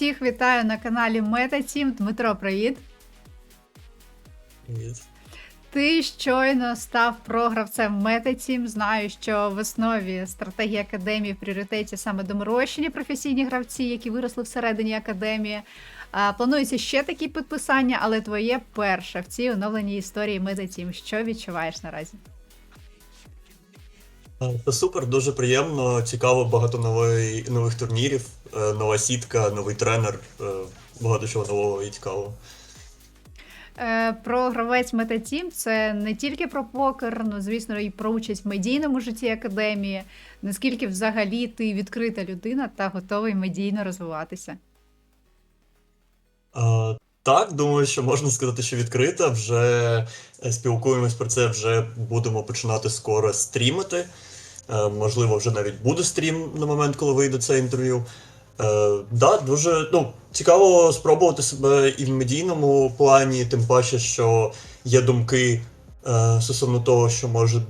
Всіх вітаю на каналі MetaTeam. Дмитро, привіт. Привіт. Ти щойно став програвцем MetaTeam. Знаю, що в основі стратегії академії в пріоритеті саме доморощені професійні гравці, які виросли всередині академії. Планується ще такі підписання, але твоє перше в цій оновленій історії MetaTeam. Що відчуваєш наразі? Е, Та супер, дуже приємно, цікаво, багато нової, нових турнірів, е, нова сітка, новий тренер, е, багато чого нового і цікавого. Про гравець MetaTeam це не тільки про покер, ну звісно, і про участь в медійному житті академії. Наскільки взагалі ти відкрита людина та готовий медійно розвиватися? Е, Так, думаю, що можна сказати, що відкрита. Вже спілкуємось про це, вже будемо починати скоро стрімити. Е, Можливо, вже навіть буде стрім на момент, коли вийде це інтерв'ю. Е, да, дуже ну, цікаво спробувати себе і в медійному плані, тим паче, що є думки е, стосовно того, що може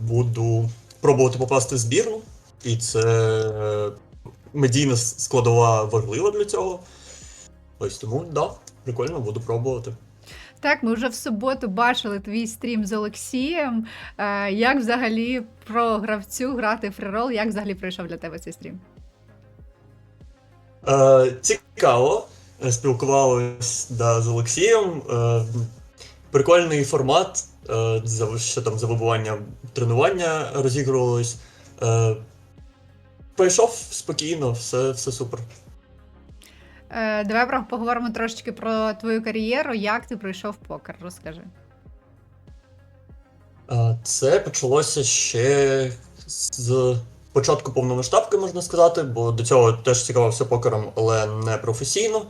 буду пробувати попасти в збірну, і це медійна складова важлива для цього. Ось тому, да, прикольно, буду пробувати. Так, ми вже в суботу бачили твій стрім з Олексієм. Е, Як взагалі про гравцю грати фрірол? Як взагалі пройшов для тебе цей стрім? Е, цікаво. Е, Спілкувались да, з Олексієм. Е, прикольний формат. Е, за, ще там за вибування тренування розігрувались. Е, пройшов спокійно, все, все супер. Е, Давай поговоримо трошечки про твою кар'єру. Як ти пройшов покер? Розкажи. Е, Це почалося ще з початку повномасштабки, можна сказати, бо до цього теж цікавився покером, але не професійно.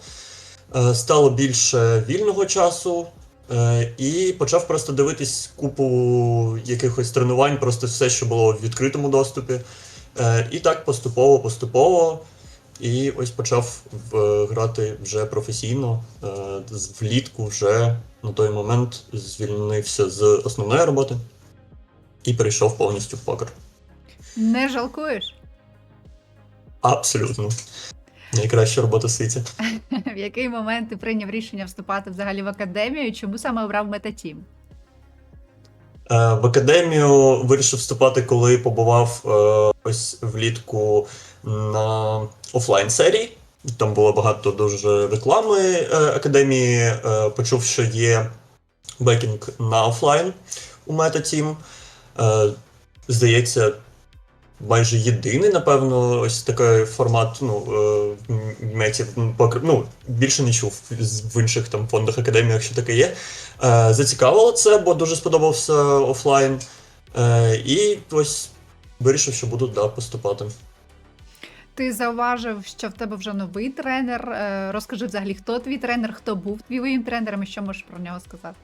Е, Стало більше вільного часу. І почав просто дивитись купу якихось тренувань, просто все, що було в відкритому доступі. І так поступово, поступово. І ось почав грати вже професійно. Е, Влітку вже на той момент звільнився з основної роботи і перейшов повністю в покер. Не жалкуєш? Абсолютно. Найкраща робота в світі. В який момент ти прийняв рішення вступати взагалі в академію? Чому саме обрав MetaTeam? Е, В академію вирішив вступати, коли побував е, ось влітку на офлайн серії. Там було багато дуже реклами е, академії. Почув, що є бекінг на офлайн у MetaTeam. Здається, майже єдиний, напевно, ось такий формат ну, е, в меті. покр- Ну, більше не чув в інших там фондах академіях, що таке є. Е, Зацікавило це, бо дуже сподобався офлайн. Е, І ось вирішив, що буду да, поступати. Ти зауважив, що в тебе вже новий тренер. Розкажи взагалі, хто твій тренер, хто був твоїм тренером і що можеш про нього сказати?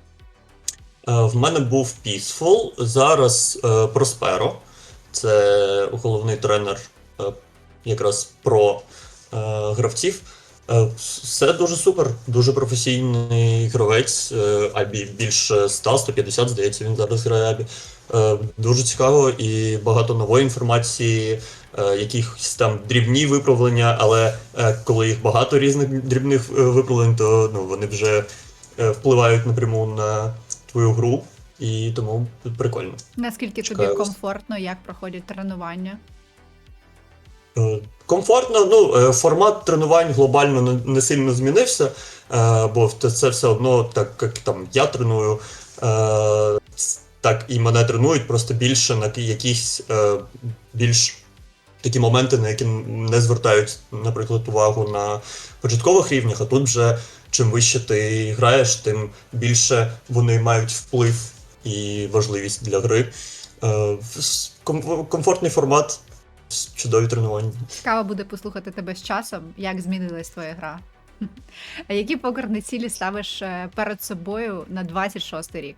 В мене був Peaceful, зараз Prospero. Це головний тренер е, якраз про е, гравців. Е, Все дуже супер, дуже професійний гравець. Абі більше 100-150, здається, він зараз грає Абі. Дуже цікаво і багато нової інформації, якісь там дрібні виправлення, але коли їх багато різних дрібних виправлень, то ну, вони вже впливають напряму на твою гру, і тому прикольно. Наскільки тобі Чекаю вас. комфортно, як проходять тренування? Е, Комфортно, ну, е, формат тренувань глобально не, сильно змінився, е, бо це все одно, так як там я треную, так і мене тренують, просто більше на якісь більш такі моменти, на які не звертають, наприклад, увагу на початкових рівнях, а тут вже чим вище ти граєш, тим більше вони мають вплив і важливість для гри. Е, Комфортний формат, чудові тренування. Цікаво буде послухати тебе з часом, як змінилась твоя гра. А які покерні цілі ставиш е, перед собою на 26 рік?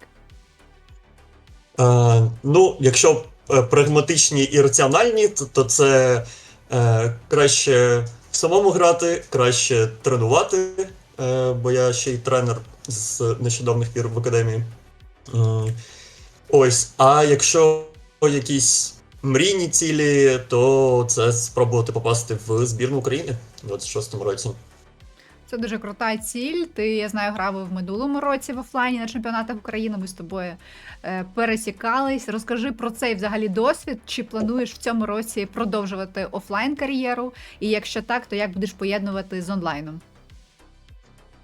Е, ну, якщо е, прагматичні і раціональні, то, то це е, краще самому грати, краще тренувати, е, бо я ще й тренер з нещодавних пір в академії. М, ось, а якщо якісь мрійні цілі, то це спробувати попасти в збірну України. у 26-му році. Це дуже крута ціль. Ти, я знаю, грав в минулому році в офлайні на чемпіонатах України. Ми з тобою е, пересікались. Розкажи про цей взагалі досвід. Чи плануєш в цьому році продовжувати офлайн кар'єру? І якщо так, то як будеш поєднувати з онлайном?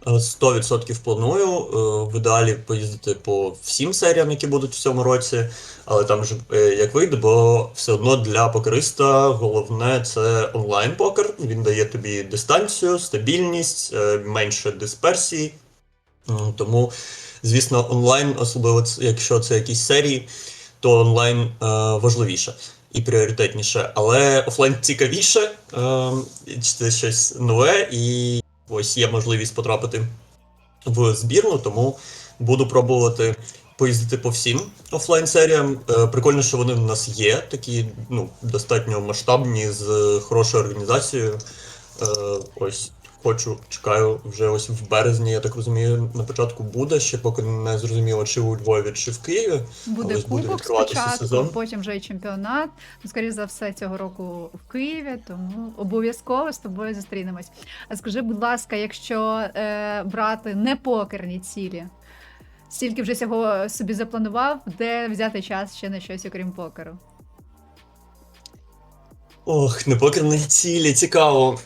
Е, 100% планую. е, В ідеалі поїздити по всім серіям, які будуть в цьому році, але там же е, як вийде, бо все одно для покериста головне це онлайн-покер. Він дає тобі дистанцію, стабільність, е, менше дисперсії. Тому, звісно, онлайн, особливо якщо це якісь серії, то онлайн е, важливіше і пріоритетніше. Але офлайн цікавіше, е, і це щось нове, і ось є можливість потрапити в збірну, тому буду пробувати поїздити по всім офлайн-серіям. Е, Прикольно, що вони в нас є, такі ну, достатньо масштабні, з хорошою організацією. Е, Ось хочу, чекаю вже ось в березні, я так розумію, на початку буде, ще поки не зрозуміло, чи у Львові, чи в Києві. Буде буде кубок відкриватися спочатку, сезон. потім вже і чемпіонат. Ну, скоріше за все, цього року в Києві, тому обов'язково з тобою зустрінемось. А скажи, будь ласка, якщо е, брати не покерні цілі, стільки вже цього собі запланував, де взяти час ще на щось, окрім покеру? Ох, непокерні цілі, цікаво.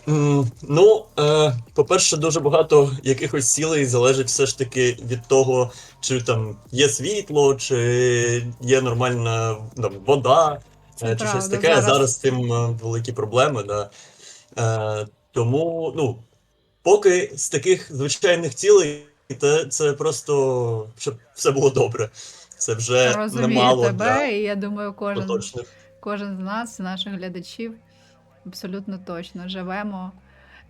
Ну, е, по-перше, дуже багато якихось цілей залежить все ж таки від того, чи там є світло, чи є нормальна там, вода, Це е, чи щось таке. зараз- Зараз з цим е, великі проблеми. Да. Е, тому, ну, поки з таких звичайних цілей, це, це просто щоб все було добре. Це вже Розумію немало тебе, для і я думаю, кожен, поточних. Кожен з нас, наших глядачів, абсолютно точно живемо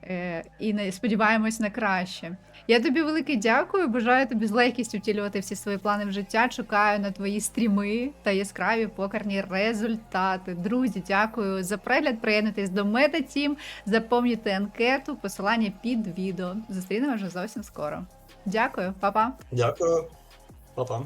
е, і сподіваємось на краще. Я тобі велике дякую. Бажаю тобі з легкістю втілювати всі свої плани в життя. Чекаю на твої стріми та яскраві покерні результати. Друзі, дякую за перегляд. Приєднуйтесь до MetaTeam, заповнюйте анкету, посилання під відео. Зустрінемо вже зовсім скоро. Дякую, па-па! Дякую, Па-па.